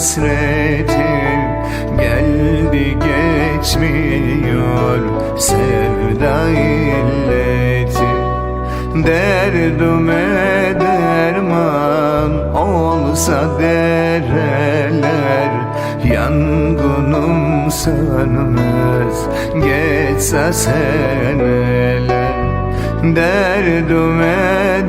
hasreti Geldi geçmiyor sevda illeti Derdime derman olsa dereler. Yangınım sönmez geçse seneler. Derdime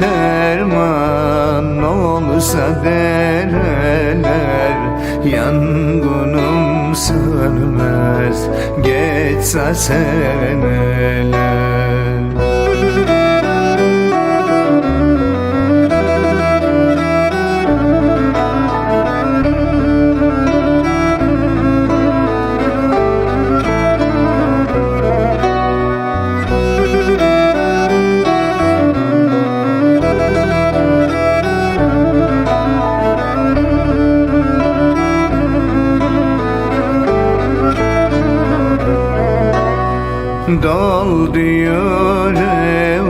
derman olsa dereler Yangınım sönmez geçse seneler Doldu yüreğim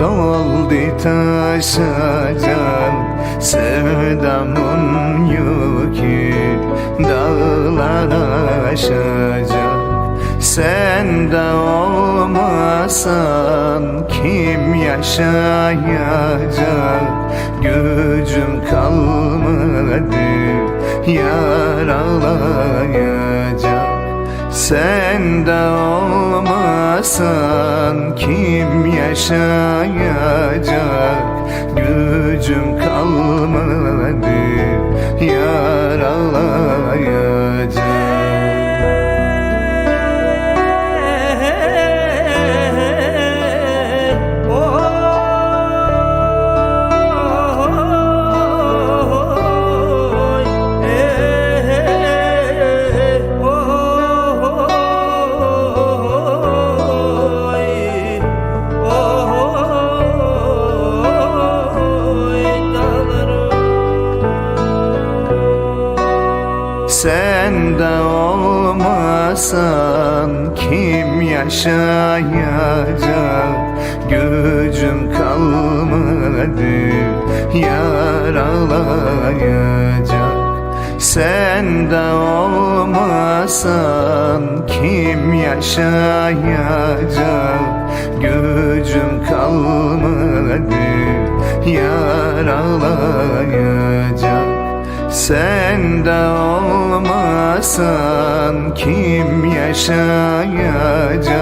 Doldu taşacak Sevdamın yükü Dağlar aşacak. Sen de olmasan Kim yaşayacak? Gücüm kalmadı Yaralayacak sen de olmasan kim yaşayacak? Gücüm kalmadı Sen de olmasan kim yaşayacak? Gücüm kalmadı yaralayacak. Sen de olmasan kim yaşayacak? Gücüm kalmadı yaralayacak sen de olmasan kim yaşayacak?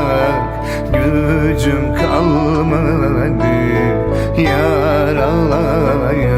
Gücüm kalmadı yaralayacak